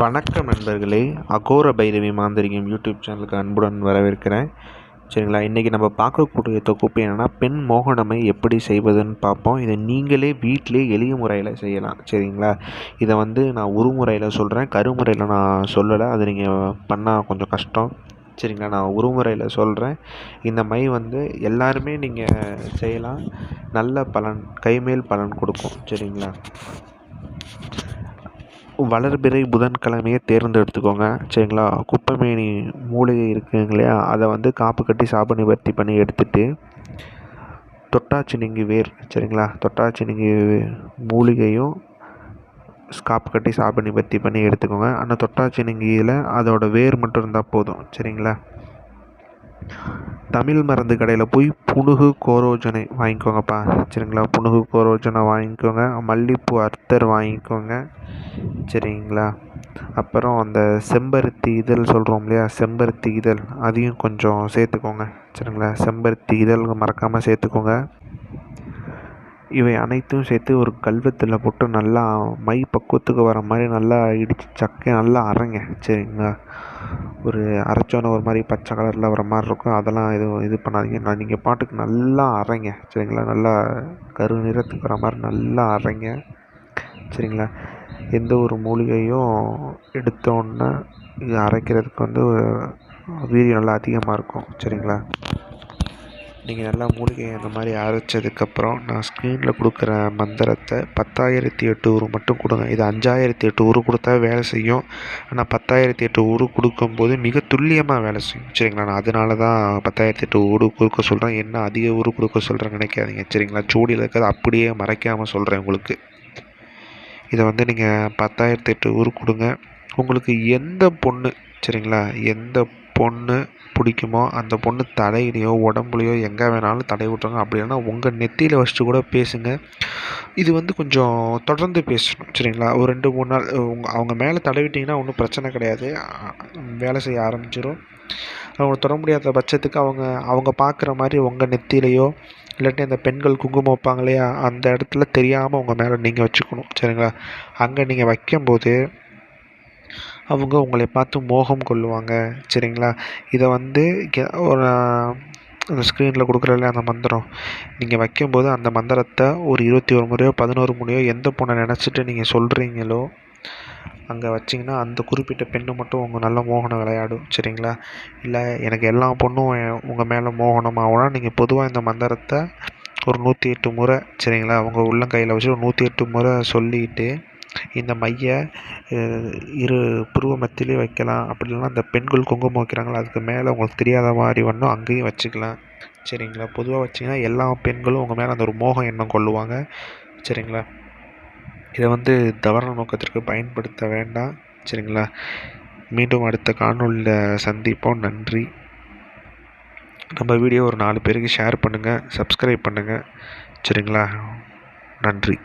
வணக்கம் நண்பர்களே. அகோர பைரவி மாந்திரிகம் யூடியூப் சேனலுக்கு அன்புடன் வரவேற்கிறேன். சரிங்களா இன்றைக்கி நம்ம பார்க்கக்கூடிய தொகுப்பு என்னென்னா பெண் மோகனமை எப்படி செய்வதுன்னு பார்ப்போம். இதை நீங்களே வீட்டிலே எளிய முறையில் செய்யலாம். சரிங்களா? இதை வந்து நான் உருமுறையில் சொல்கிறேன் கருமுறையில் நான் சொல்லலை. அது நீங்கள் பண்ணால் கொஞ்சம் கஷ்டம். சரிங்களா நான் உருமுறையில் சொல்கிறேன் இந்த மை வந்து எல்லாருமே நீங்கள் செய்யலாம். நல்ல பலன் கைமேல் பலன் கொடுக்கும். சரிங்களா? வளர்பிறை புதன்கிழமையை தேர்ந்தெடுத்துக்கோங்க. சரிங்களா? குப்பைமேனி மூலிகை இருக்குங்க இல்லையா? அதை வந்து காப்பு கட்டி சாப நிவர்த்தி பண்ணி எடுத்துகிட்டு தொட்டாச்சினிங்கி வேர் சரிங்களா? தொட்டாச்சினிங்கி மூலிகையும் காப்பு கட்டி சாப நிவர்த்தி பண்ணி எடுத்துக்கோங்க. ஆனால் தொட்டாச்சினிங்கியில் அதோட வேர் மட்டும் இருந்தால் போதும் சரிங்களா? தமிழ் மருந்து கடையில் போய் புனுகு கோரோஜனை வாங்கிக்கோங்கப்பா. சரிங்களா? புனுகு கோரோஜனை வாங்கிக்கோங்க. மல்லிகைப்பூ அர்த்தர் வாங்கிக்கோங்க. சரிங்களா? அப்புறம் அந்த செம்பருத்தி இதழ் சொல்கிறோம் இல்லையா? செம்பருத்தி இதழ். அதையும் கொஞ்சம் சேர்த்துக்கோங்க. சரிங்களா? செம்பருத்தி இதழ் மறக்காமல் சேர்த்துக்கோங்க. இவை அனைத்தும் சேர்த்து ஒரு கல்வத்தில் போட்டு நல்லா மை பக்குவத்துக்கு வர மாதிரி நல்லா இடித்து சக்கையை நல்லா அரைங்க. சரிங்களா? ஒரு அரைச்சோன்னே ஒரு மாதிரி பச்சை கலரில் வர மாதிரி இருக்கும். அதெல்லாம் எதுவும் இது பண்ணாதீங்க. நான் நீங்கள் பாட்டுக்கு நல்லா அரைங்க. சரிங்களா? நல்லா கரு நிறத்துக்கு வர மாதிரி நல்லா அரைங்க. சரிங்களா? எந்த ஒரு மூலிகையும் எடுத்தோன்னே இது அரைக்கிறதுக்கு வந்து வீரியம் நல்லா அதிகமாக இருக்கும். சரிங்களா? நீங்கள் நல்லா மூலிகையை அந்த மாதிரி அரைச்சதுக்கப்புறம் நான் ஸ்க்ரீனில் கொடுக்குற மந்திரத்தை பத்தாயிரத்தி எட்டு ஊரு மட்டும் கொடுங்க. இது அஞ்சாயிரத்தி எட்டு ஊரு கொடுத்தா வேலை செய்யும். ஆனால் பத்தாயிரத்தி எட்டு ஊர் கொடுக்கும்போது மிக துல்லியமாக வேலை செய்யும். சரிங்களா? நான் அதனால தான் பத்தாயிரத்தி எட்டு ஊர் கொடுக்க சொல்கிறேன் என்ன அதிக ஊர் கொடுக்க சொல்கிறேன்னு நினைக்காதீங்க. சரிங்களா? சூடியில் இருக்கிறது அப்படியே மறைக்காமல் சொல்கிறேன் உங்களுக்கு. இதை வந்து நீங்கள் பத்தாயிரத்தி எட்டு ஊரு கொடுங்க. உங்களுக்கு எந்த பொண்ணு சரிங்களா? எந்த பொண்ணு பிடிக்குமோ அந்த பொண்ணு தலையிலையோ உடம்புலையோ எங்கே வேணாலும் தடை விட்ருங்க அப்படி இல்லைன்னா உங்கள் நெத்தியில் வச்சுட்டு கூட பேசுங்க. இது வந்து கொஞ்சம் தொடர்ந்து பேசணும் சரிங்களா? ஒரு ரெண்டு மூணு நாள் உங்க அவங்க மேலே தடவிட்டிங்கன்னா ஒன்றும் பிரச்சனை கிடையாது. வேலை செய்ய ஆரம்பிச்சிடும் அவங்க தொட முடியாத பட்சத்துக்கு அவங்க அவங்க பார்க்குற மாதிரி உங்கள் நெத்திலையோ இல்லாட்டி அந்த பெண்கள் குங்குமம் வைப்பாங்க இல்லையா? அந்த இடத்துல தெரியாமல் உங்கள் மேலே நீங்கள் வச்சுக்கணும் சரிங்களா? அங்கே நீங்கள் வைக்கும்போது அவங்க உங்களை பார்த்து மோகம் கொள்ளுவாங்க சரிங்களா? இதை வந்து ஒரு அந்த ஸ்க்ரீனில் கொடுக்குறல அந்த மந்திரம். நீங்கள் வைக்கும்போது அந்த மந்திரத்தை ஒரு இருபத்தி ஒரு முறையோ பதினோரு முறையோ எந்த பொண்ணை நினச்சிட்டு நீங்கள் சொல்கிறீங்களோ அங்கே வச்சிங்கன்னா அந்த குறிப்பிட்ட பெண்ணு மட்டும் உங்கள் நல்ல மோகனம் விளையாடும் சரிங்களா? இல்லை எனக்கு எல்லா பொண்ணும் உங்கள் மேலே மோகனம் நீங்கள் பொதுவாக இந்த மந்திரத்தை ஒரு நூற்றி எட்டு முறை சரிங்களா? உங்கள் உள்ளங்கையில் வச்சு ஒரு நூற்றி எட்டு முறை சொல்லிட்டு இந்த மைய இரு புருவ மத்தியிலே வைக்கலாம். அப்படி இல்லைனா அந்த பெண்கள் குங்குமம் வைக்கிறாங்களா அதுக்கு மேலே உங்களுக்கு தெரியாத மாதிரி வண்ணம் அங்கேயும் வச்சுக்கலாம். சரிங்களா? பொதுவாக வச்சிங்கன்னா எல்லா பெண்களும் உங்கள் மேலே அந்த ஒரு மோகம் எண்ணம் கொள்ளுவாங்க. சரிங்களா? இதை வந்து தவறான நோக்கத்திற்கு பயன்படுத்த வேண்டாம். சரிங்களா? மீண்டும் அடுத்த காணொலியில் சந்திப்போம். நன்றி. நம்ம வீடியோ ஒரு நாலு பேருக்கு ஷேர் பண்ணுங்கள் சப்ஸ்கிரைப் பண்ணுங்கள் சரிங்களா? நன்றி.